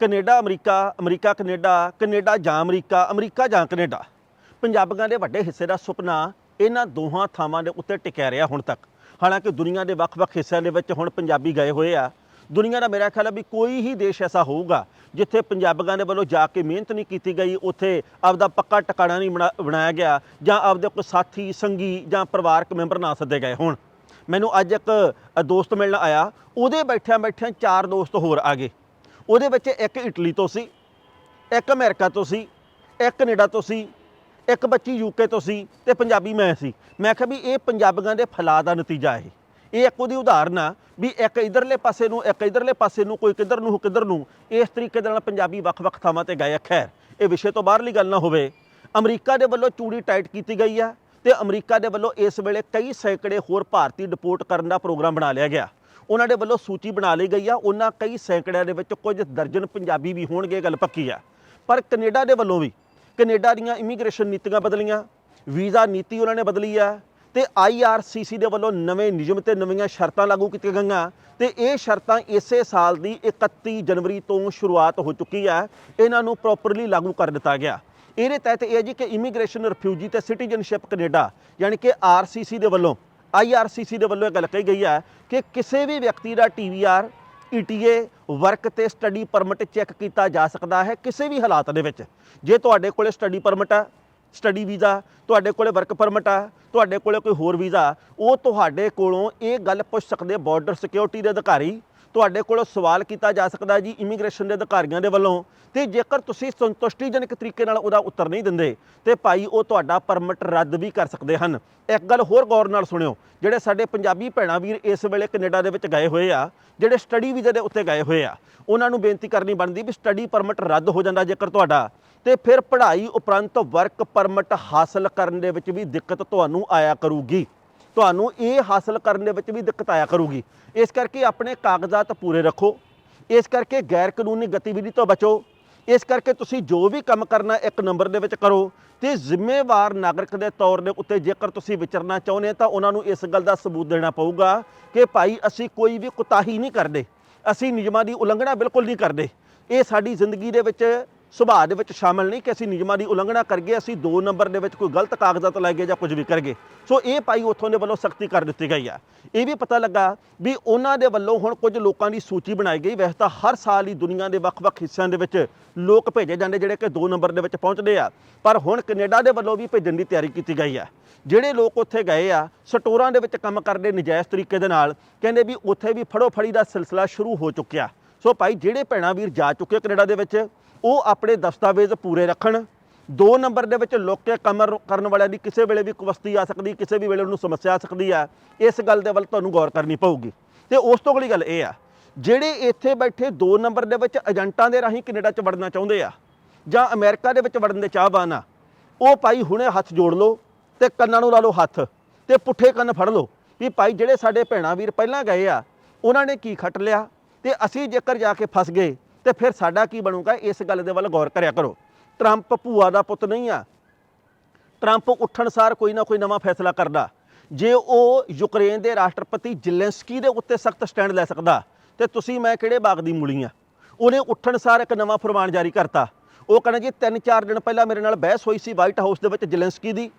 Canada, America America, Canada Canada ਜਾਂ America America ਜਾਂ Canada. ਪੰਜਾਬੀਆਂ ਦੇ ਵੱਡੇ ਹਿੱਸੇ ਦਾ ਸੁਪਨਾ ਇਹਨਾਂ ਦੋਹਾਂ ਥਾਵਾਂ ਦੇ ਉੱਤੇ ਟਿਕਿਆ ਰਿਹਾ ਹੁਣ ਤੱਕ। ਹਾਲਾਂਕਿ ਦੁਨੀਆ ਦੇ ਵੱਖ-ਵੱਖ ਹਿੱਸਿਆਂ ਦੇ ਵਿੱਚ ਹੁਣ ਪੰਜਾਬੀ ਗਏ ਹੋਏ ਆ। ਦੁਨੀਆ ਦਾ ਮੇਰਾ ਖਿਆਲ ਹੈ ਵੀ ਕੋਈ ਹੀ ਦੇਸ਼ ਐਸਾ ਹੋਊਗਾ ਜਿੱਥੇ ਪੰਜਾਬੀਆਂ ਦੇ ਵੱਲੋਂ ਜਾ ਕੇ ਮਿਹਨਤ ਨਹੀਂ ਕੀਤੀ ਗਈ, ਉੱਥੇ ਆਪਦਾ ਪੱਕਾ ਟਿਕਾਣਾ ਨਹੀਂ ਬਣਾ- ਬਣਾਇਆ ਗਿਆ ਜਾਂ ਆਪਦੇ ਕੋਈ ਸਾਥੀ, ਸੰਗੀ ਜਾਂ ਪਰਿਵਾਰਕ ਮੈਂਬਰ ਨਾ ਸੱਦੇ ਗਏ ਹੋਣ। ਮੈਨੂੰ ਅੱਜ ਇੱਕ ਦੋਸਤ ਮਿਲਣ ਆਇਆ। ਉਹਦੇ ਬੈਠਿਆਂ ਬੈਠਿਆਂ ਚਾਰ ਦੋਸਤ ਹੋਰ ਆ ਗਏ। ਉਹਦੇ ਵਿੱਚ ਇੱਕ ਇਟਲੀ ਤੋਂ ਸੀ, ਇੱਕ ਅਮਰੀਕਾ ਤੋਂ ਸੀ, ਇੱਕ ਕੈਨੇਡਾ ਤੋਂ ਸੀ, ਇੱਕ ਬੱਚੀ ਯੂਕੇ ਤੋਂ ਸੀ ਤੇ ਪੰਜਾਬੀ ਮੈਂ ਸੀ। ਮੈਂ ਕਿਹਾ ਵੀ ਇਹ ਪੰਜਾਬੀਆਂ ਦੇ ਫੈਲਾਅ ਦਾ ਨਤੀਜਾ ਹੈ ਇਹ ਇੱਕ ਉਹਦੀ ਉਦਾਹਰਨ ਆ ਵੀ ਇੱਕ ਇਧਰਲੇ ਪਾਸੇ ਨੂੰ, ਇੱਕ ਇਧਰਲੇ ਪਾਸੇ ਨੂੰ, ਕੋਈ ਕਿੱਧਰ ਨੂੰ ਕਿੱਧਰ ਨੂੰ, ਇਸ ਤਰੀਕੇ ਦੇ ਨਾਲ ਪੰਜਾਬੀ ਵੱਖ-ਵੱਖ ਥਾਵਾਂ ਤੇ ਗਏ ਖੈਰ, ਇਹ ਵਿਸ਼ੇ ਤੋਂ ਬਾਹਰਲੀ ਗੱਲ ਨਾ ਹੋਵੇ, ਅਮਰੀਕਾ ਦੇ ਵੱਲੋਂ ਚੂੜੀ ਟਾਈਟ ਕੀਤੀ ਗਈ ਆ ਤੇ ਅਮਰੀਕਾ ਦੇ ਵੱਲੋਂ ਇਸ ਵੇਲੇ ਕਈ ਸੈਂਕੜੇ ਹੋਰ ਭਾਰਤੀ ਡਿਪੋਰਟ ਕਰਨ ਦਾ ਪ੍ਰੋਗਰਾਮ ਬਣਾ ਲਿਆ ਗਿਆ। ਉਹਨਾਂ ਦੇ ਵੱਲੋਂ ਸੂਚੀ ਬਣਾ ਲਈ ਗਈ ਆ। ਉਹਨਾਂ ਕਈ ਸੈਂਕੜਿਆਂ ਦੇ ਵਿੱਚ ਕੁਝ ਦਰਜਨ ਪੰਜਾਬੀ ਵੀ ਹੋਣਗੇ, ਇਹ ਗੱਲ ਪੱਕੀ ਆ। ਪਰ ਕੈਨੇਡਾ ਦੇ ਵੱਲੋਂ ਵੀ, ਕੈਨੇਡਾ ਦੀਆਂ ਇਮੀਗ੍ਰੇਸ਼ਨ ਨੀਤੀਆਂ ਬਦਲੀਆਂ, ਵੀਜ਼ਾ ਨੀਤੀ ਉਹਨਾਂ ਨੇ ਬਦਲੀ ਆ ਤੇ ਆਈਆਰਸੀਸੀ ਦੇ ਵੱਲੋਂ ਨਵੇਂ ਨਿਯਮ ਤੇ ਨਵੀਆਂ ਸ਼ਰਤਾਂ ਲਾਗੂ ਕੀਤੀਆਂ ਗਈਆਂ ਤੇ ਇਹ ਸ਼ਰਤਾਂ ਇਸੇ ਸਾਲ ਦੀ 31 ਜਨਵਰੀ ਤੋਂ ਸ਼ੁਰੂਆਤ ਹੋ ਚੁੱਕੀ ਹੈ ਇਹਨਾਂ ਨੂੰ ਪ੍ਰੋਪਰਲੀ ਲਾਗੂ ਕਰ ਦਿੱਤਾ ਗਿਆ। ਇਹਦੇ ਤਹਿਤ ਇਹ ਹੈ ਜੀ ਕਿ ਇਮੀਗ੍ਰੇਸ਼ਨ, ਰਿਫਿਊਜੀ ਤੇ ਸਿਟੀਜ਼ਨਸ਼ਿਪ ਕੈਨੇਡਾ, ਯਾਨੀ ਕਿ ਆਰਸੀਸੀ ਦੇ ਵੱਲੋਂ ਆਈਆਰਸੀਸੀ ਦੇ ਵੱਲੋਂ ਇਹ ਗੱਲ ਕਹੀ ਗਈ ਹੈ ਕਿ ਕਿਸੇ ਵੀ ਵਿਅਕਤੀ ਦਾ T V R E T A work ਤੇ ਸਟੱਡੀ ਪਰਮਿਟ ਚੈੱਕ ਕੀਤਾ ਜਾ ਸਕਦਾ ਹੈ ਕਿਸੇ ਵੀ ਹਾਲਾਤ ਦੇ ਵਿੱਚ। ਜੇ ਤੁਹਾਡੇ ਕੋਲੇ ਸਟੱਡੀ ਪਰਮਿਟ ਆ ਸਟੱਡੀ ਵੀਜ਼ਾ ਤੁਹਾਡੇ ਕੋਲੇ ਵਰਕ ਪਰਮਿਟ ਆ, ਤੁਹਾਡੇ ਕੋਲੇ ਕੋਈ ਹੋਰ ਵੀਜ਼ਾ ਉਹ ਤੁਹਾਡੇ ਕੋਲੋਂ ਇਹ ਗੱਲ ਪੁੱਛ ਸਕਦੇ ਬਾਰਡਰ ਸਿਕਿਉਰਿਟੀ ਦੇ ਅਧਿਕਾਰੀ ਤੁਹਾਡੇ ਕੋਲੋਂ ਸਵਾਲ ਕੀਤਾ ਜਾ ਸਕਦਾ ਜੀ ਇਮੀਗ੍ਰੇਸ਼ਨ ਦੇ ਅਧਿਕਾਰੀਆਂ ਦੇ ਵੱਲੋਂ। ਤੇ ਜੇਕਰ ਤੁਸੀਂ ਸੰਤੁਸ਼ਟੀਜਨਕ ਤਰੀਕੇ ਨਾਲ ਉਹਦਾ ਉੱਤਰ ਨਹੀਂ ਦਿੰਦੇ, ਤੇ ਭਾਈ ਉਹ ਤੁਹਾਡਾ ਪਰਮਿਟ ਰੱਦ ਵੀ ਕਰ ਸਕਦੇ ਹਨ। ਇੱਕ ਗੱਲ ਹੋਰ ਗੌਰ ਨਾਲ ਸੁਣਿਓ, ਜਿਹੜੇ ਸਾਡੇ ਪੰਜਾਬੀ ਭੈਣਾਂ ਵੀਰ ਇਸ ਵੇਲੇ ਕੈਨੇਡਾ ਦੇ ਵਿੱਚ ਗਏ ਹੋਏ ਆ, ਜਿਹੜੇ ਸਟੱਡੀ ਵੀਜ਼ੇ ਦੇ ਉੱਤੇ ਗਏ ਹੋਏ ਆ, ਉਹਨਾਂ ਨੂੰ ਬੇਨਤੀ ਕਰਨੀ ਬਣਦੀ ਵੀ ਸਟੱਡੀ ਪਰਮਿਟ ਰੱਦ ਹੋ ਜਾਂਦਾ ਜੇਕਰ ਤੁਹਾਡਾ। ਤੇ ਫਿਰ ਪੜ੍ਹਾਈ ਉਪਰੰਤ ਵਰਕ ਪਰਮਿਟ ਹਾਸਲ ਕਰਨ ਦੇ ਵਿੱਚ ਵੀ ਦਿੱਕਤ ਤੁਹਾਨੂੰ ਆਇਆ ਕਰੂਗੀ। ਤੁਹਾਨੂੰ ਇਹ ਹਾਸਲ ਕਰਨ ਦੇ ਵਿੱਚ ਵੀ ਦਿੱਕਤ ਆਇਆ ਕਰੂਗੀ। ਇਸ ਕਰਕੇ ਆਪਣੇ ਕਾਗਜ਼ਾਤ ਪੂਰੇ ਰੱਖੋ। ਇਸ ਕਰਕੇ ਗੈਰ ਕਾਨੂੰਨੀ ਗਤੀਵਿਧੀ ਤੋਂ ਬਚੋ। ਇਸ ਕਰਕੇ ਤੁਸੀਂ ਜੋ ਵੀ ਕੰਮ ਕਰਨਾ ਇੱਕ ਨੰਬਰ ਦੇ ਵਿੱਚ ਕਰੋ ਤੇ ਜ਼ਿੰਮੇਵਾਰ ਨਾਗਰਿਕ ਦੇ ਤੌਰ ਦੇ ਉੱਤੇ ਜੇਕਰ ਤੁਸੀਂ ਵਿਚਰਨਾ ਚਾਹੁੰਦੇ ਤਾਂ ਉਹਨਾਂ ਨੂੰ ਇਸ ਗੱਲ ਦਾ ਸਬੂਤ ਦੇਣਾ ਪਊਗਾ ਕਿ ਭਾਈ ਅਸੀਂ ਕੋਈ ਵੀ ਕੁਤਾਹੀ ਨਹੀਂ ਕਰਦੇ। ਅਸੀਂ ਨਿਯਮਾਂ ਦੀ ਉਲੰਘਣਾ ਬਿਲਕੁਲ ਨਹੀਂ ਕਰਦੇ। ਇਹ ਸਾਡੀ ਜ਼ਿੰਦਗੀ ਦੇ ਵਿੱਚ ਸੁਭਾਅ ਦੇ ਵਿੱਚ ਸ਼ਾਮਲ ਨਹੀਂ ਕਿ ਅਸੀਂ ਨਿਯਮਾਂ ਦੀ ਉਲੰਘਣਾ ਕਰਗੇ, ਅਸੀਂ ਦੋ ਨੰਬਰ ਦੇ ਵਿੱਚ ਕੋਈ ਗਲਤ ਕਾਗਜ਼ਾਤ ਲੈ ਗਏ ਜਾਂ ਕੁਝ ਵੀ ਕਰਗੇ। ਸੋ ਇਹ ਪਾਈ ਉੱਥੋਂ ਦੇ ਵੱਲੋਂ ਸਖਤੀ ਕਰ ਦਿੱਤੀ ਗਈ ਆ। ਇਹ ਵੀ ਪਤਾ ਲੱਗਾ ਵੀ ਉਹਨਾਂ ਦੇ ਵੱਲੋਂ ਹੁਣ ਕੁਝ ਲੋਕਾਂ ਦੀ ਸੂਚੀ ਬਣਾਈ ਗਈ। ਵੈਸੇ ਤਾਂ ਹਰ ਸਾਲ ਹੀ ਦੁਨੀਆ ਦੇ ਵੱਖ-ਵੱਖ ਹਿੱਸਿਆਂ ਦੇ ਵਿੱਚ ਲੋਕ ਭੇਜੇ ਜਾਂਦੇ ਜਿਹੜੇ ਕਿ ਦੋ ਨੰਬਰ ਦੇ ਵਿੱਚ ਪਹੁੰਚਦੇ ਆ। ਪਰ ਹੁਣ ਕੈਨੇਡਾ ਦੇ ਵੱਲੋਂ ਵੀ ਭੇਜਣ ਦੀ ਤਿਆਰੀ ਕੀਤੀ ਗਈ ਆ। ਜਿਹੜੇ ਲੋਕ ਉੱਥੇ ਗਏ ਆ, ਸਟੋਰਾਂ ਦੇ ਵਿੱਚ ਕੰਮ ਕਰਦੇ ਨਜਾਇਜ਼ ਤਰੀਕੇ ਦੇ ਨਾਲ, ਕਹਿੰਦੇ ਵੀ ਉੱਥੇ ਵੀ ਫੜੋ ਫੜੀ ਦਾ ਸਿਲਸਿਲਾ ਸ਼ੁਰੂ ਹੋ ਚੁੱਕਿਆ। ਸੋ ਭਾਈ, ਜਿਹੜੇ ਭੈਣਾਂ ਵੀਰ ਜਾ ਚੁੱਕੇ ਕੈਨੇਡਾ ਦੇ ਵਿੱਚ, ਉਹ ਆਪਣੇ ਦਸਤਾਵੇਜ਼ ਪੂਰੇ ਰੱਖਣ। ਦੋ ਨੰਬਰ ਦੇ ਵਿੱਚ ਲੁੱਕ ਕੇ ਕੰਮ ਕਰਨ ਵਾਲਿਆਂ ਦੀ ਕਿਸੇ ਵੇਲੇ ਵੀ ਕੁਵਸਤੀ ਆ ਸਕਦੀ, ਕਿਸੇ ਵੀ ਵੇਲੇ ਉਹਨੂੰ ਸਮੱਸਿਆ ਆ ਸਕਦੀ ਆ। ਇਸ ਗੱਲ ਦੇ ਵੱਲ ਤੁਹਾਨੂੰ ਗੌਰ ਕਰਨੀ ਪਊਗੀ। ਤੇ ਉਸ ਤੋਂ ਅਗਲੀ ਗੱਲ ਇਹ ਆ, ਜਿਹੜੇ ਇੱਥੇ ਬੈਠੇ ਦੋ ਨੰਬਰ ਦੇ ਵਿੱਚ ਏਜੰਟਾਂ ਦੇ ਰਾਹੀਂ ਕੈਨੇਡਾ 'ਚ ਵੜਨਾ ਚਾਹੁੰਦੇ ਆ, ਜਾਂ ਅਮਰੀਕਾ ਦੇ ਵਿੱਚ ਵੜਨ ਦੇ ਚਾਹਵਾਨ ਆ, ਉਹ ਭਾਈ ਹੁਣੇ ਹੱਥ ਜੋੜ ਲਓ ਤੇ ਕੰਨਾਂ ਨੂੰ ਲਾ ਲਓ ਹੱਥ ਤੇ ਪੁੱਠੇ ਕੰਨ ਫੜ ਲਓ ਵੀ ਭਾਈ, ਜਿਹੜੇ ਸਾਡੇ ਭੈਣਾਂ ਵੀਰ ਪਹਿਲਾਂ ਗਏ ਆ, ਉਹਨਾਂ ਨੇ ਕੀ ਖੱਟ ਲਿਆ? ਤੇ ਅਸੀਂ ਜੇਕਰ ਜਾ ਕੇ ਫਸ ਗਏ, ਤੇ ਫਿਰ ਸਾਡਾ ਕੀ ਬਣੂਗਾ? ਇਸ ਗੱਲ ਦੇ ਵੱਲ ਗੌਰ ਕਰਿਆ ਕਰੋ। ਟਰੰਪ ਭੂਆ ਦਾ ਪੁੱਤ ਨਹੀਂ ਆ। ਟਰੰਪ ਉੱਠਣ ਸਾਰ ਕੋਈ ਨਾ ਕੋਈ ਨਵਾਂ ਫੈਸਲਾ ਕਰਦਾ। ਜੇ ਉਹ ਯੂਕਰੇਨ ਦੇ ਰਾਸ਼ਟਰਪਤੀ ਜ਼ਿਲੈਂਸਕੀ ਦੇ ਉੱਤੇ ਸਖਤ ਸਟੈਂਡ ਲੈ ਸਕਦਾ, ਤੇ ਤੁਸੀਂ ਮੈਂ ਕਿਹੜੇ ਬਾਗ ਦੀ ਮੂਲੀ ਆ? ਉਹਨੇ ਉੱਠਣ ਸਾਰ ਇੱਕ ਨਵਾਂ ਫਰਮਾਨ ਜਾਰੀ ਕਰਤਾ। ਉਹ ਕਹਿੰਦਾ ਜੀ 3-4 ਦਿਨ ਪਹਿਲਾਂ ਮੇਰੇ ਨਾਲ ਬਹਿਸ ਹੋਈ ਸੀ ਵਾਈਟ ਹਾਊਸ ਦੇ ਵਿੱਚ ਜ਼ਿਲੈਂਸਕੀ ਦੀ।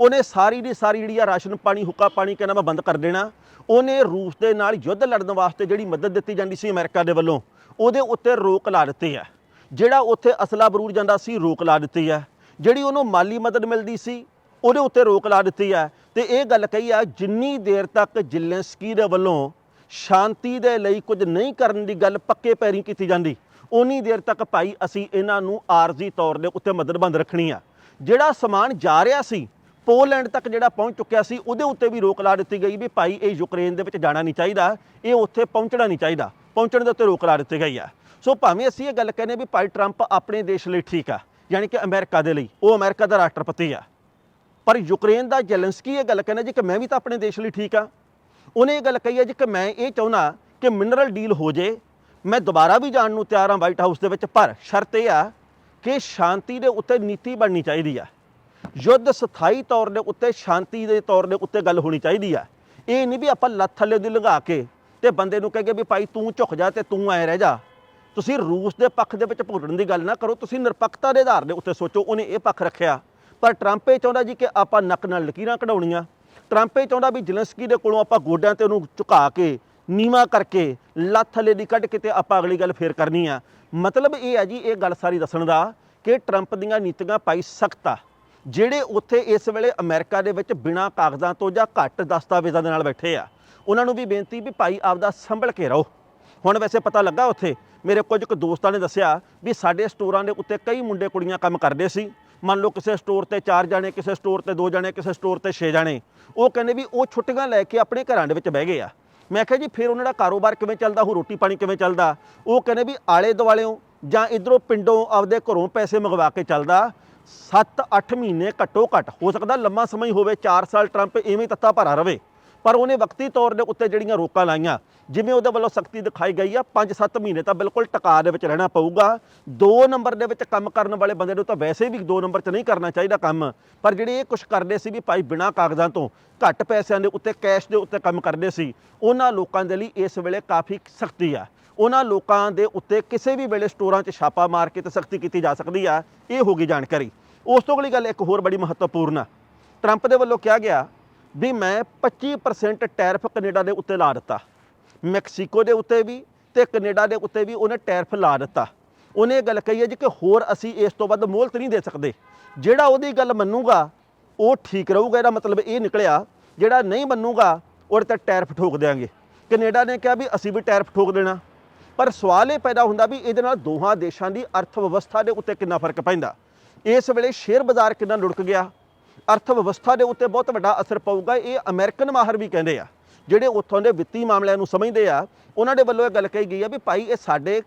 ਉਹਨੇ ਸਾਰੀ ਦੀ ਸਾਰੀ ਜਿਹੜੀ ਆ ਰਾਸ਼ਨ ਪਾਣੀ, ਹੁੱਕਾ ਪਾਣੀ ਕਹਿੰਦਾ ਮੈਂ ਬੰਦ ਕਰ ਦੇਣਾ। ਉਹਨੇ ਰੂਸ ਦੇ ਨਾਲ ਯੁੱਧ ਲੜਨ ਵਾਸਤੇ ਜਿਹੜੀ ਮਦਦ ਦਿੱਤੀ ਜਾਂਦੀ ਸੀ ਅਮਰੀਕਾ ਦੇ ਵੱਲੋਂ, ਉਹਦੇ ਉੱਤੇ ਰੋਕ ਲਾ ਦਿੱਤੀ ਹੈ ਜਿਹੜਾ ਉੱਥੇ ਅਸਲਾ ਬਰੂਦ ਜਾਂਦਾ ਸੀ, ਰੋਕ ਲਾ ਦਿੱਤੀ ਹੈ ਜਿਹੜੀ ਉਹਨੂੰ ਮਾਲੀ ਮਦਦ ਮਿਲਦੀ ਸੀ, ਉਹਦੇ ਉੱਤੇ ਰੋਕ ਲਾ ਦਿੱਤੀ ਹੈ ਤੇ ਇਹ ਗੱਲ ਕਹੀ ਆ, ਜਿੰਨੀ ਦੇਰ ਤੱਕ ਜ਼ਿਲੈਂਸਕੀ ਦੇ ਵੱਲੋਂ ਸ਼ਾਂਤੀ ਦੇ ਲਈ ਕੁਝ ਨਹੀਂ ਕਰਨ ਦੀ ਗੱਲ ਪੱਕੇ ਪੈਰੀ ਕੀਤੀ ਜਾਂਦੀ ਉਨੀ ਦੇਰ ਤੱਕ ਭਾਈ ਅਸੀਂ ਇਹਨਾਂ ਨੂੰ ਆਰਜ਼ੀ ਤੌਰ ਦੇ ਉੱਤੇ ਮਦਦ ਬੰਦ ਰੱਖਣੀ ਆ। ਜਿਹੜਾ ਸਮਾਨ ਜਾ ਰਿਹਾ ਸੀ ਪੋਲੈਂਡ ਤੱਕ ਜਿਹੜਾ ਪਹੁੰਚ ਚੁੱਕਿਆ ਸੀ, ਉਹਦੇ ਉੱਤੇ ਵੀ ਰੋਕ ਲਾ ਦਿੱਤੀ ਗਈ ਵੀ ਭਾਈ ਇਹ ਯੂਕਰੇਨ ਦੇ ਵਿੱਚ ਜਾਣਾ ਨਹੀਂ ਚਾਹੀਦਾ, ਇਹ ਉੱਥੇ ਪਹੁੰਚਣਾ ਨਹੀਂ ਚਾਹੀਦਾ, ਪਹੁੰਚਣ ਦੇ ਉੱਤੇ ਰੋਕ ਲਾ ਦਿੱਤੀ ਗਈ ਆ। ਸੋ ਭਾਵੇਂ ਅਸੀਂ ਇਹ ਗੱਲ ਕਹਿੰਦੇ ਵੀ ਭਾਈ ਟਰੰਪ ਆਪਣੇ ਦੇਸ਼ ਲਈ ਠੀਕ ਆ, ਯਾਨੀ ਕਿ ਅਮਰੀਕਾ ਦੇ ਲਈ, ਉਹ ਅਮਰੀਕਾ ਦਾ ਰਾਸ਼ਟਰਪਤੀ ਆ। ਪਰ ਯੂਕਰੇਨ ਦਾ ਜ਼ੈਲੈਂਸਕੀ ਇਹ ਗੱਲ ਕਹਿੰਦਾ ਜੀ ਕਿ ਮੈਂ ਵੀ ਤਾਂ ਆਪਣੇ ਦੇਸ਼ ਲਈ ਠੀਕ ਆ। ਉਹਨੇ ਇਹ ਗੱਲ ਕਹੀ ਹੈ ਜੀ ਕਿ ਮੈਂ ਇਹ ਚਾਹੁੰਦਾ ਕਿ ਮਿਨਰਲ ਡੀਲ ਹੋ ਜੇ, ਮੈਂ ਦੁਬਾਰਾ ਵੀ ਜਾਣ ਨੂੰ ਤਿਆਰ ਹਾਂ ਵਾਈਟ ਹਾਊਸ ਦੇ ਵਿੱਚ, ਪਰ ਸ਼ਰਤ ਇਹ ਆ ਕਿ ਸ਼ਾਂਤੀ ਦੇ ਉੱਤੇ ਨੀਤੀ ਬਣਨੀ ਚਾਹੀਦੀ ਆ। ਯੁੱਧ ਸਥਾਈ ਤੌਰ ਦੇ ਉੱਤੇ, ਸ਼ਾਂਤੀ ਦੇ ਤੌਰ ਦੇ ਉੱਤੇ ਗੱਲ ਹੋਣੀ ਚਾਹੀਦੀ ਆ। ਇਹ ਨਹੀਂ ਵੀ ਆਪਾਂ ਲੱਤ ਥੱਲੇ ਦੀ ਲੰਘਾ ਕੇ ਤੇ ਬੰਦੇ ਨੂੰ ਕਹੇਗੇ ਵੀ ਭਾਈ ਤੂੰ ਝੁਕ ਜਾ ਤੇ ਤੂੰ ਐ ਰਹਿ ਜਾ। ਤੁਸੀਂ ਰੂਸ ਦੇ ਪੱਖ ਦੇ ਵਿੱਚ ਭੁਗਤਣ ਦੀ ਗੱਲ ਨਾ ਕਰੋ, ਤੁਸੀਂ ਨਿਰਪੱਖਤਾ ਦੇ ਆਧਾਰ ਦੇ ਉੱਤੇ ਸੋਚੋ, ਉਹਨੇ ਇਹ ਪੱਖ ਰੱਖਿਆ। ਪਰ ਟਰੰਪ ਇਹ ਚਾਹੁੰਦਾ ਜੀ ਕਿ ਆਪਾਂ ਨੱਕ ਨਾਲ ਲਕੀਰਾਂ ਕਢਾਉਣੀਆਂ। ਟਰੰਪ ਇਹ ਚਾਹੁੰਦਾ ਵੀ ਜ਼ੈਲੈਂਸਕੀ ਦੇ ਕੋਲੋਂ ਆਪਾਂ ਗੋਡਿਆਂ ਤੇ ਉਹਨੂੰ ਝੁਕਾ ਕੇ, ਨੀਵਾ ਕਰਕੇ ਲੱਤ ਥੱਲੇ ਦੀ ਕੱਢ ਕੇ ਤੇ ਆਪਾਂ ਅਗਲੀ ਗੱਲ ਫੇਰ ਕਰਨੀ ਆ। ਮਤਲਬ ਇਹ ਹੈ ਜੀ, ਇਹ ਗੱਲ ਸਾਰੀ ਦੱਸਣ ਦਾ ਕਿ ਟਰੰਪ ਦੀਆਂ ਨੀਤੀਆਂ ਪਾਈ ਸਖਤ ਆ। ਜਿਹੜੇ ਉੱਥੇ ਇਸ ਵੇਲੇ ਅਮਰੀਕਾ ਦੇ ਵਿੱਚ ਬਿਨਾਂ ਕਾਗਜ਼ਾਂ ਤੋਂ ਜਾਂ ਘੱਟ ਦਸਤਾਵੇਜ਼ਾਂ ਦੇ ਨਾਲ ਬੈਠੇ ਆ, ਉਹਨਾਂ ਨੂੰ ਵੀ ਬੇਨਤੀ ਵੀ ਭਾਈ ਆਪਦਾ ਸੰਭਲ ਕੇ ਰਹੋ। ਹੁਣ ਵੈਸੇ ਪਤਾ ਲੱਗਾ ਉੱਥੇ, ਮੇਰੇ ਕੁਝ ਕੁ ਦੋਸਤਾਂ ਨੇ ਦੱਸਿਆ ਵੀ ਸਾਡੇ ਸਟੋਰਾਂ ਦੇ ਉੱਤੇ ਕਈ ਮੁੰਡੇ ਕੁੜੀਆਂ ਕੰਮ ਕਰਦੇ ਸੀ। ਮੰਨ ਲਓ ਕਿਸੇ ਸਟੋਰ ਤੇ 4 ਜਾਣੇ, ਕਿਸੇ ਸਟੋਰ ਤੇ 2 ਜਾਣੇ, ਕਿਸੇ ਸਟੋਰ ਤੇ 6 ਜਾਣੇ। ਉਹ ਕਹਿੰਦੇ ਵੀ ਉਹ ਛੁੱਟੀਆਂ ਲੈ ਕੇ ਆਪਣੇ ਘਰਾਂ ਦੇ ਵਿੱਚ ਬਹਿ ਗਏ ਆ। ਮੈਂ ਕਿਹਾ ਜੀ ਫਿਰ ਉਹਨਾਂ ਦਾ ਕਾਰੋਬਾਰ ਕਿਵੇਂ ਚੱਲਦਾ, ਉਹ ਰੋਟੀ ਪਾਣੀ ਕਿਵੇਂ ਚੱਲਦਾ? ਉਹ ਕਹਿੰਦੇ ਵੀ ਆਲੇ ਦੁਆਲਿਓਂ ਜਾਂ ਇਧਰੋਂ ਪਿੰਡੋਂ ਆਪਦੇ ਘਰੋਂ ਪੈਸੇ ਮੰਗਵਾ ਕੇ ਚੱਲਦਾ। 7-8 ਮਹੀਨੇ ਘੱਟੋ ਘੱਟ ਹੋ ਸਕਦਾ ਲੰਮਾ ਸਮਾਂ ਹੀ ਹੋਵੇ 4 ਸਾਲ ਟਰੰਪ ਇਵੇਂ ਤੱਤਾ ਭਰਾ ਰਵੇ। ਪਰ ਉਹਨੇ ਵਕਤੀ ਤੌਰ ਦੇ ਉੱਤੇ ਜਿਹੜੀਆਂ ਰੋਕਾਂ ਲਾਈਆਂ, ਜਿਵੇਂ ਉਹਦੇ ਵੱਲੋਂ ਸਖਤੀ ਦਿਖਾਈ ਗਈ ਆ 5-7 ਮਹੀਨੇ ਤਾਂ ਬਿਲਕੁਲ ਟਕਾ ਦੇ ਵਿੱਚ ਰਹਿਣਾ ਪਊਗਾ। 2 ਨੰਬਰ ਦੇ ਵਿੱਚ ਕੰਮ ਕਰਨ ਵਾਲੇ ਬੰਦੇ ਨੂੰ ਤਾਂ ਵੈਸੇ ਵੀ 2 ਨੰਬਰ 'ਚ ਨਹੀਂ ਕਰਨਾ ਚਾਹੀਦਾ ਕੰਮ। ਪਰ ਜਿਹੜੇ ਇਹ ਕੁਝ ਕਰਦੇ ਸੀ ਵੀ ਭਾਈ ਬਿਨਾਂ ਕਾਗਜ਼ਾਂ ਤੋਂ, ਘੱਟ ਪੈਸਿਆਂ ਦੇ ਉੱਤੇ, ਕੈਸ਼ ਦੇ ਉੱਤੇ ਕੰਮ ਕਰਦੇ ਸੀ, ਉਹਨਾਂ ਲੋਕਾਂ ਦੇ ਲਈ ਇਸ ਵੇਲੇ ਕਾਫੀ ਸਖਤੀ ਆ। ਉਹਨਾਂ ਲੋਕਾਂ ਦੇ ਉੱਤੇ ਕਿਸੇ ਵੀ ਵੇਲੇ ਸਟੋਰਾਂ 'ਚ ਛਾਪਾ ਮਾਰ ਕੇ ਤੇ ਸਖਤੀ ਕੀਤੀ ਜਾ ਸਕਦੀ ਆ। ਇਹ ਹੋ ਗਈ ਜਾਣਕਾਰੀ। ਉਸ ਤੋਂ ਅਗਲੀ ਗੱਲ ਇੱਕ ਹੋਰ ਬੜੀ ਮਹੱਤਵਪੂਰਨ ਆ। ਟਰੰਪ ਦੇ ਵੱਲੋਂ ਕਿਹਾ ਗਿਆ ਵੀ ਮੈਂ 25% ਟੈਰਫ ਕੈਨੇਡਾ ਦੇ ਉੱਤੇ ਲਾ ਦਿੱਤਾ। ਮੈਕਸੀਕੋ ਦੇ ਉੱਤੇ ਵੀ ਤੇ ਕੈਨੇਡਾ ਦੇ ਉੱਤੇ ਵੀ ਉਹਨੇ ਟੈਰਫ ਲਾ ਦਿੱਤਾ। ਉਹਨੇ ਇਹ ਗੱਲ ਕਹੀ ਹੈ ਜੀ ਕਿ ਹੋਰ ਅਸੀਂ ਇਸ ਤੋਂ ਵੱਧ ਮੋਹਲਤ ਨਹੀਂ ਦੇ ਸਕਦੇ। ਜਿਹੜਾ ਉਹਦੀ ਗੱਲ ਮੰਨੂਗਾ, ਉਹ ਠੀਕ ਰਹੂਗਾ। ਇਹਦਾ ਮਤਲਬ ਇਹ ਨਿਕਲਿਆ, ਜਿਹੜਾ ਨਹੀਂ ਮੰਨੂਗਾ, ਉਹਦੇ ਤੇ ਟੈਰਫ ਠੋਕ ਦੇਾਂਗੇ ਕੈਨੇਡਾ ਨੇ ਕਿਹਾ ਵੀ ਅਸੀਂ ਵੀ ਟੈਰਫ ਠੋਕ ਦੇਣਾ। ਪਰ ਸਵਾਲ ਇਹ ਪੈਦਾ ਹੁੰਦਾ ਵੀ ਇਹਦੇ ਨਾਲ ਦੋਹਾਂ ਦੇਸ਼ਾਂ ਦੀ ਅਰਥ ਵਿਵਸਥਾ ਦੇ ਉੱਤੇ ਕਿੰਨਾ ਫ਼ਰਕ ਪੈਂਦਾ। ਇਸ ਵੇਲੇ ਸ਼ੇਅਰ ਬਾਜ਼ਾਰ ਕਿੰਨਾ ਲੁੜਕ ਗਿਆ? ਅਰਥ ਵਿਵਸਥਾ ਦੇ ਉੱਤੇ ਬਹੁਤ ਵੱਡਾ ਅਸਰ ਪਊਗਾ, ਇਹ ਅਮਰੀਕਨ ਮਾਹਰ ਵੀ ਕਹਿੰਦੇ ਆ। ਜਿਹੜੇ ਉੱਥੋਂ ਦੇ ਵਿੱਤੀ ਮਾਮਲਿਆਂ ਨੂੰ ਸਮਝਦੇ ਆ, ਉਹਨਾਂ ਦੇ ਵੱਲੋਂ ਇਹ ਗੱਲ ਕਹੀ ਗਈ ਆ ਵੀ ਭਾਈ ਇਹ ਸਾਡੇ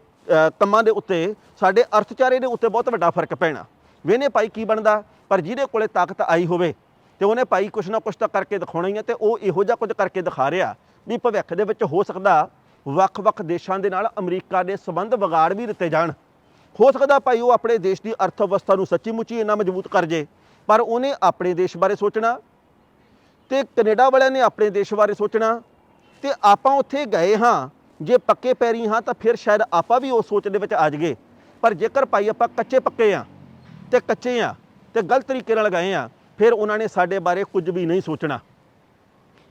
ਕੰਮਾਂ ਦੇ ਉੱਤੇ, ਸਾਡੇ ਅਰਥਚਾਰੇ ਦੇ ਉੱਤੇ ਬਹੁਤ ਵੱਡਾ ਫ਼ਰਕ ਪੈਣਾ। ਵੇਨੇ ਭਾਈ ਕੀ ਬਣਦਾ? ਪਰ ਜਿਹਦੇ ਕੋਲੇ ਤਾਕਤ ਆਈ ਹੋਵੇ, ਤੇ ਉਹਨੇ ਭਾਈ ਕੁਛ ਨਾ ਕੁਛ ਤਾਂ ਕਰਕੇ ਦਿਖਾਉਣਾ ਹੀ ਆ, ਤੇ ਉਹ ਇਹੋ ਜਿਹਾ ਕੁਝ ਕਰਕੇ ਦਿਖਾ ਰਿਹਾ ਵੀ ਭਵਿੱਖ ਦੇ ਵਿੱਚ ਹੋ ਸਕਦਾ ਵੱਖ-ਵੱਖ ਦੇਸ਼ਾਂ ਦੇ ਨਾਲ ਅਮਰੀਕਾ ਦੇ ਸਬੰਧ ਵਿਗਾੜ ਵੀ ਦਿੱਤੇ ਜਾਣ। ਹੋ ਸਕਦਾ ਭਾਈ ਉਹ ਆਪਣੇ ਦੇਸ਼ ਦੀ ਅਰਥ ਵਿਵਸਥਾ ਨੂੰ ਸੱਚੀ ਮੁੱਚੀ ਇੰਨਾ ਮਜ਼ਬੂਤ ਕਰ ਜੇ, ਪਰ ਉਹਨੇ ਆਪਣੇ ਦੇਸ਼ ਬਾਰੇ ਸੋਚਣਾ ਤੇ ਕੈਨੇਡਾ ਵਾਲਿਆਂ ਨੇ ਆਪਣੇ ਦੇਸ਼ ਬਾਰੇ ਸੋਚਣਾ ਤੇ ਆਪਾਂ ਉੱਥੇ ਗਏ ਹਾਂ, ਜੇ ਪੱਕੇ ਪੈਰੀ ਹਾਂ ਤਾਂ ਫਿਰ ਸ਼ਾਇਦ ਆਪਾਂ ਵੀ ਉਸ ਸੋਚ ਦੇ ਵਿੱਚ ਆ ਜਾਈਏ। ਪਰ ਜੇਕਰ ਭਾਈ ਆਪਾਂ ਕੱਚੇ ਪੱਕੇ ਆ ਤੇ ਕੱਚੇ ਆ ਤੇ ਗਲਤ ਤਰੀਕੇ ਨਾਲ ਗਏ ਆ ਫਿਰ ਉਹਨਾਂ ਨੇ ਸਾਡੇ ਬਾਰੇ ਕੁਝ ਵੀ ਨਹੀਂ ਸੋਚਣਾ।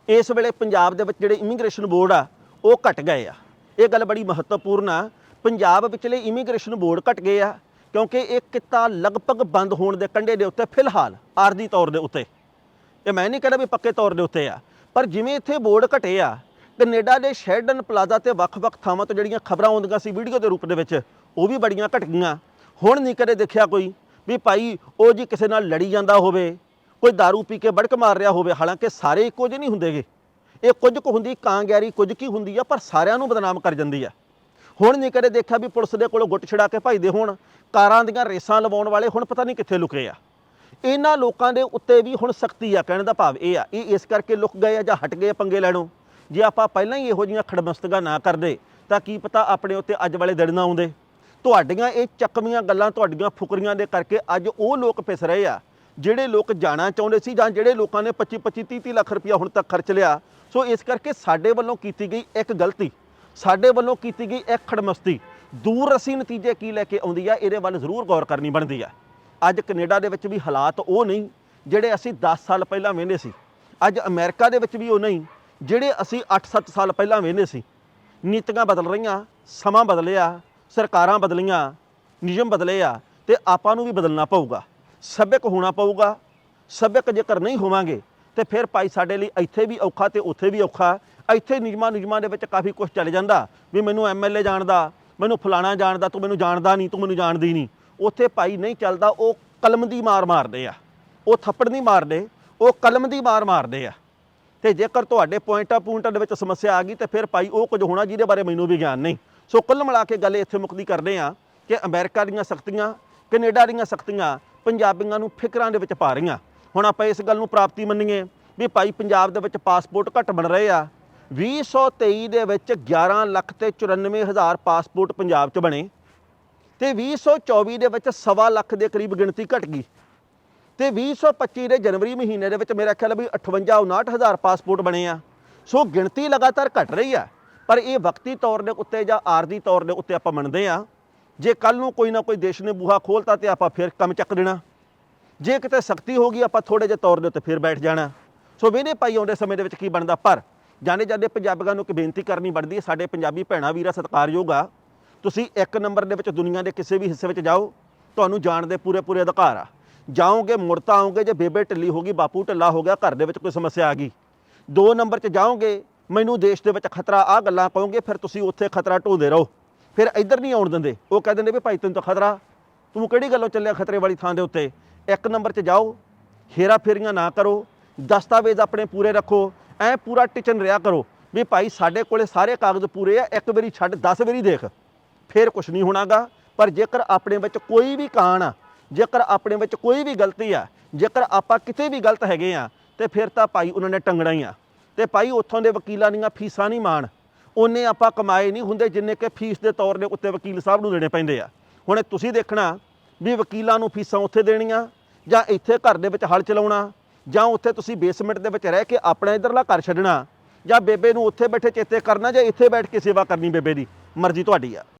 ਇਸ ਵੇਲੇ ਪੰਜਾਬ ਦੇ ਵਿੱਚ ਜਿਹੜੇ ਇਮੀਗ੍ਰੇਸ਼ਨ ਬੋਰਡ ਆ, ਉਹ ਘਟ ਗਏ ਆ। ਇਹ ਗੱਲ ਬੜੀ ਮਹੱਤਵਪੂਰਨ ਆ ਪੰਜਾਬ ਵਿਚਲੇ ਇਮੀਗ੍ਰੇਸ਼ਨ ਬੋਰਡ ਘਟ ਗਏ ਆ, ਕਿਉਂਕਿ ਇਹ ਕਿੱਤਾ ਲਗਭਗ ਬੰਦ ਹੋਣ ਦੇ ਕੰਢੇ ਦੇ ਉੱਤੇ ਫਿਲਹਾਲ ਆਰਜ਼ੀ ਤੌਰ ਦੇ ਉੱਤੇ। ਇਹ ਮੈਂ ਨਹੀਂ ਕਹਿੰਦਾ ਵੀ ਪੱਕੇ ਤੌਰ ਦੇ ਉੱਤੇ ਆ, ਪਰ ਜਿਵੇਂ ਇੱਥੇ ਬੋਰਡ ਘਟੇ ਆ, ਕੈਨੇਡਾ ਦੇ ਸ਼ੈਰਡਨ ਪਲਾਜ਼ਾ ਤੇ ਵੱਖ-ਵੱਖ ਥਾਵਾਂ ਤੋਂ ਜਿਹੜੀਆਂ ਖਬਰਾਂ ਆਉਂਦੀਆਂ ਸੀ ਵੀਡੀਓ ਦੇ ਰੂਪ ਦੇ ਵਿੱਚ, ਉਹ ਵੀ ਬੜੀਆਂ ਘਟ ਗਈਆਂ। ਹੁਣ ਨਹੀਂ ਕਦੇ ਦੇਖਿਆ ਕੋਈ ਵੀ ਭਾਈ ਉਹ ਜੀ ਕਿਸੇ ਨਾਲ ਲੜੀ ਜਾਂਦਾ ਹੋਵੇ, ਕੋਈ दारू ਪੀ ਕੇ ਬੜਕ ਮਾਰ ਰਿਹਾ ਹੋਵੇ, ਹਾਲਾਂਕਿ ਸਾਰੇ ਇੱਕੋ ਜਿਹੇ ਨਹੀਂ ਹੁੰਦੇਗੇ। ਇਹ ਕੁਝ ਕੁ ਹੁੰਦੀ ਕਾਂਗਿਆਰੀ ਕੁਝ ਕੀ ਹੁੰਦੀ ਆ, ਪਰ ਸਾਰਿਆਂ ਨੂੰ ਬਦਨਾਮ ਕਰ ਜਾਂਦੀ ਆ। ਹੁਣ ਨਹੀਂ ਕਦੇ ਦੇਖਿਆ ਵੀ ਪੁਲਿਸ ਦੇ ਕੋਲੋਂ ਗੁੱਟ ਛੜਾ ਕੇ ਭਜਦੇ ਹੋਣ। ਕਾਰਾਂ ਦੀਆਂ ਰੇਸਾਂ ਲਵਾਉਣ ਵਾਲੇ ਹੁਣ ਪਤਾ ਨਹੀਂ ਕਿੱਥੇ ਲੁਕੇ ਆ। ਇਹਨਾਂ ਲੋਕਾਂ ਦੇ ਉੱਤੇ ਵੀ ਹੁਣ ਸਖਤੀ ਆ, ਕਹਿਣ ਦਾ ਭਾਵ ਇਹ ਆ, ਇਹ ਇਸ ਕਰਕੇ ਲੁਕ ਗਏ ਆ ਜਾਂ ਹਟ ਗਏ ਪੰਗੇ ਲੈਣੋਂ। ਜੇ ਆਪਾਂ ਪਹਿਲਾਂ ਹੀ ਇਹੋ ਜਿਹੀਆਂ ਖੜਮਸਤਗਾ ਨਾ ਕਰਦੇ, ਤਾਂ ਕੀ ਪਤਾ ਆਪਣੇ ਉੱਤੇ ਅੱਜ ਵਾਲੇ ਦਿਨ ਨਾ ਆਉਂਦੇ। ਤੁਹਾਡੀਆਂ ਇਹ ਚੱਕਵੀਆਂ ਗੱਲਾਂ, ਤੁਹਾਡੀਆਂ ਫੁਕਰੀਆਂ ਦੇ ਕਰਕੇ ਅੱਜ ਉਹ ਲੋਕ ਪਿਸ ਰਹੇ ਆ, ਜਿਹੜੇ ਲੋਕ ਜਾਣਾ ਚਾਹੁੰਦੇ ਸੀ ਜਾਂ ਜਿਹੜੇ ਲੋਕਾਂ ਨੇ 25 25 30 30 ਲੱਖ ਰੁਪਇਆ ਹੁਣ ਤੱਕ ਖਰਚ ਲਿਆ। ਸੋ ਇਸ ਕਰਕੇ ਸਾਡੇ ਵੱਲੋਂ ਕੀਤੀ ਗਈ ਇੱਕ ਗਲਤੀ। ਸਾਡੇ ਵੱਲੋਂ ਕੀਤੀ ਗਈ ਇੱਕ ਖੜਮਸਤੀ। ਦੂਰ ਰਸੀ ਨਤੀਜੇ ਕੀ ਲੈ ਕੇ ਆਉਂਦੀ ਆ, ਇਹਦੇ ਵੱਲ ਜ਼ਰੂਰ ਗੌਰ ਕਰਨੀ ਬਣਦੀ ਆ। ਅੱਜ ਕੈਨੇਡਾ ਦੇ ਵਿੱਚ ਵੀ ਹਾਲਾਤ ਉਹ ਨਹੀਂ, ਜਿਹੜੇ ਅਸੀਂ 10 ਸਾਲ ਪਹਿਲਾਂ ਵੇਂਦੇ ਸੀ। ਅੱਜ ਅਮਰੀਕਾ ਦੇ ਵਿੱਚ ਵੀ ਉਹ ਨਹੀਂ, ਜਿਹੜੇ ਅਸੀਂ 8-7 ਸਾਲ ਪਹਿਲਾਂ ਵੇਂਦੇ ਸੀ। ਨੀਤੀਆਂ ਬਦਲ ਰਹੀਆਂ, ਸਮਾਂ ਬਦਲਿਆ, ਸਰਕਾਰਾਂ ਬਦਲੀਆਂ, ਨਿਯਮ ਬਦਲੇ ਆ, ਤੇ ਆਪਾਂ ਨੂੰ ਵੀ ਬਦਲਣਾ ਪਊਗਾ। ਸੱਭਿਅਕ ਹੋਣਾ ਪਊਗਾ। ਸੱਭਿਅਕ ਜੇਕਰ ਨਹੀਂ ਹੋਵਾਂਗੇ, ਤੇ ਫਿਰ ਭਾਈ ਸਾਡੇ ਲਈ ਇੱਥੇ ਵੀ ਔਖਾ ਤੇ ਉੱਥੇ ਵੀ ਔਖਾ। ਇੱਥੇ ਨਿਯਮਾਂ ਨਿਯਮਾਂ ਦੇ ਵਿੱਚ ਕਾਫੀ ਕੁਝ ਚੱਲ ਜਾਂਦਾ ਵੀ ਮੈਨੂੰ ਐਮਐਲਏ ਜਾਣਦਾ, ਮੈਨੂੰ ਫਲਾਣਾ ਜਾਣਦਾ, ਤੂੰ ਮੈਨੂੰ ਜਾਣਦਾ ਨਹੀਂ, ਤੂੰ ਮੈਨੂੰ ਜਾਣਦੀ ਨਹੀਂ। ਉੱਥੇ ਭਾਈ ਨਹੀਂ ਚੱਲਦਾ, ਉਹ ਕਲਮ ਦੀ ਮਾਰ ਮਾਰਦੇ ਆ। ਉਹ ਥੱਪੜ ਨਹੀਂ ਮਾਰਦੇ, ਉਹ ਕਲਮ ਦੀ ਮਾਰ ਮਾਰਦੇ ਆ। ਤੇ ਜੇਕਰ ਤੁਹਾਡੇ ਪੁਆਇੰਟਾਂ ਪੁਆਇੰਟਾਂ ਦੇ ਵਿੱਚ ਸਮੱਸਿਆ ਆ ਗਈ ਤੇ ਫਿਰ ਭਾਈ ਉਹ ਕੁਝ ਹੋਣਾ ਜਿਹਦੇ ਬਾਰੇ ਮੈਨੂੰ ਵੀ ਗਿਆਨ ਨਹੀਂ। ਸੋ ਕੁੱਲ ਮਿਲਾ ਕੇ ਗੱਲ ਇੱਥੇ ਮੁਕਦੀ ਕਰਦੇ ਆ ਕਿ ਅਮਰੀਕਾ ਦੀਆਂ ਸਖਤੀਆਂ, ਕੈਨੇਡਾ ਦੀਆਂ ਸਖਤੀਆਂ, ਪੰਜਾਬੀਆਂ ਨੂੰ ਫਿਕਰਾਂ ਦੇ ਵਿੱਚ ਪਾ ਰਹੀਆਂ। ਹੁਣ ਆਪਾਂ ਇਸ ਗੱਲ ਨੂੰ ਪ੍ਰਾਪਤੀ ਮੰਨੀਏ ਵੀ ਭਾਈ ਪੰਜਾਬ ਦੇ ਵਿੱਚ ਪਾਸਪੋਰਟ ਘੱਟ ਬਣ ਰਹੇ ਆ। 2023 ਦੇ ਵਿੱਚ 11 ਲੱਖ ਤੇ 94 ਹਜ਼ਾਰ ਪਾਸਪੋਰਟ ਪੰਜਾਬ 'ਚ ਬਣੇ ਤੇ 2024 ਦੇ ਵਿੱਚ ਸਵਾ ਲੱਖ ਦੇ ਕਰੀਬ ਗਿਣਤੀ ਘਟ ਗਈ ਤੇ 2025 ਦੇ ਜਨਵਰੀ ਮਹੀਨੇ ਦੇ ਵਿੱਚ ਮੇਰਾ ਖਿਆਲ ਵੀ 58 59 ਹਜ਼ਾਰ ਪਾਸਪੋਰਟ ਬਣੇ ਆ। ਸੋ ਗਿਣਤੀ ਲਗਾਤਾਰ ਘਟ ਰਹੀ ਆ, ਪਰ ਇਹ ਵਕਤੀ ਤੌਰ ਦੇ ਉੱਤੇ ਜਾਂ ਆਰਜ਼ੀ ਤੌਰ ਦੇ ਉੱਤੇ ਆਪਾਂ ਮੰਨਦੇ ਆ। ਜੇ ਕੱਲ ਨੂੰ ਕੋਈ ਨਾ ਕੋਈ ਦੇਸ਼ ਨੇ ਬੂਹਾ ਖੋਲਤਾ ਤੇ ਆਪਾਂ ਫਿਰ ਕੰਮ ਚੱਕ ਦੇਣਾ। ਜੇ ਕਿਤੇ ਸਖਤੀ ਹੋ ਗਈ, ਆਪਾਂ ਥੋੜੇ ਜਿਹੇ ਤੌਰ ਦੇ ਉੱਤੇ ਫਿਰ ਬੈਠ ਜਾਣਾ। ਸੋ ਵੇਨੇ ਪਾਈ ਆਉਂਦੇ ਸਮੇਂ ਦੇ ਵਿੱਚ ਕੀ ਬਣਦਾ? ਪਰ ਜਾਣੇ ਜਾਂਦੇ ਪੰਜਾਬੀਆਂ ਨੂੰ ਇੱਕ ਬੇਨਤੀ ਕਰਨੀ ਬਣਦੀ ਹੈ, ਸਾਡੇ ਪੰਜਾਬੀ ਭੈਣਾਂ ਵੀਰਾ, ਸਤਿਕਾਰਯੋਗ ਆ। ਤੁਸੀਂ ਇੱਕ ਨੰਬਰ ਦੇ ਵਿੱਚ ਦੁਨੀਆ ਦੇ ਕਿਸੇ ਵੀ ਹਿੱਸੇ ਵਿੱਚ ਜਾਓ, ਤੁਹਾਨੂੰ ਜਾਣ ਦੇ ਪੂਰੇ ਪੂਰੇ ਅਧਿਕਾਰ ਆ। ਜਾਓਗੇ ਮੁੜ ਤਾਂ ਆਓਗੇ ਜੇ ਬੇਬੇ ਢਿੱਲੀ ਹੋ ਗਈ, ਬਾਪੂ ਢਿੱਲਾ ਹੋ ਗਿਆ, ਘਰ ਦੇ ਵਿੱਚ ਕੋਈ ਸਮੱਸਿਆ ਆ ਗਈ। ਦੋ ਨੰਬਰ 'ਚ ਜਾਓਗੇ, ਮੈਨੂੰ ਦੇਸ਼ ਦੇ ਵਿੱਚ ਖਤਰਾ ਆ ਗੱਲਾਂ ਕਹੋਗੇ, ਫਿਰ ਤੁਸੀਂ ਉੱਥੇ ਖਤਰਾ ਢੋਦੇ ਰਹੋ। ਫਿਰ ਇੱਧਰ ਨਹੀਂ ਆਉਣ ਦਿੰਦੇ, ਉਹ ਕਹਿ ਦਿੰਦੇ ਵੀ ਭਾਈ ਤੈਨੂੰ ਤਾਂ ਖਤਰਾ, ਤੂੰ ਕਿਹੜੀ ਗੱਲੋਂ ਚੱਲਿਆ ਖਤਰੇ ਵਾਲੀ ਥਾਂ ਦੇ ਉੱਤੇ? ਇੱਕ ਨੰਬਰ 'ਚ ਜਾਓ ਹੇਰਾ ਫੇਰੀਆਂ ਨਾ ਕਰੋ, ਦਸਤਾਵੇਜ਼ ਆਪਣੇ ਪੂਰੇ ਰੱਖੋ ਐ ਪੂਰਾ ਟਿਚਨ ਰਿਆ ਕਰੋ ਵੀ ਭਾਈ ਸਾਡੇ ਕੋਲੇ ਸਾਰੇ ਕਾਗਜ਼ ਪੂਰੇ ਆ, ਇੱਕ ਵਾਰੀ ਛੱਡ 10 ਵਾਰੀ ਦੇਖ। ਫੇਰ ਕੁਝ ਨਹੀਂ ਹੋਣਾਗਾ। ਪਰ ਜੇਕਰ ਆਪਣੇ ਵਿੱਚ ਕੋਈ ਵੀ ਕਾਣ ਆ, ਜੇਕਰ ਆਪਣੇ ਵਿੱਚ ਕੋਈ ਵੀ ਗਲਤੀ ਆ, ਜੇਕਰ ਆਪਾਂ ਕਿਤੇ ਵੀ ਗਲਤ ਹੈਗੇ ਆ, ਤੇ ਫਿਰ ਤਾਂ ਭਾਈ ਉਹਨਾਂ ਨੇ ਟੰਗਣਾ ਹੀ ਆ। ਤੇ ਭਾਈ ਉੱਥੋਂ ਦੇ ਵਕੀਲਾਂ ਦੀਆਂ ਫੀਸਾਂ ਨਹੀਂ ਮਾਣ। ਉਹਨੇ ਆਪਾਂ ਕਮਾਏ ਨਹੀਂ ਹੁੰਦੇ ਜਿੰਨੇ ਕਿ ਫੀਸ ਦੇ ਤੌਰ ਦੇ ਉੱਤੇ ਵਕੀਲ ਸਾਹਿਬ ਨੂੰ ਦੇਣੇ ਪੈਂਦੇ ਆ। ਹੁਣ ਤੁਸੀਂ ਦੇਖਣਾ ਵੀ ਵਕੀਲਾਂ ਨੂੰ ਫੀਸਾਂ ਉੱਥੇ ਦੇਣੀਆਂ ਜਾਂ ਇੱਥੇ ਘਰ ਦੇ ਵਿੱਚ ਹਲ ਚਲਾਉਣਾ। ਜਾਂ ਉੱਥੇ ਤੁਸੀਂ ਬੇਸਮੈਂਟ ਦੇ ਵਿੱਚ ਰਹਿ ਕੇ ਆਪਣਾ ਇਧਰਲਾ ਘਰ ਛੱਡਣਾ ਜਾਂ ਬੇਬੇ ਨੂੰ ਉੱਥੇ ਬੈਠੇ ਚੇਤੇ ਕਰਨਾ ਜਾਂ ਇੱਥੇ ਬੈਠ ਕੇ ਸੇਵਾ ਕਰਨੀ ਬੇਬੇ ਦੀ, ਮਰਜ਼ੀ ਤੁਹਾਡੀ ਆ।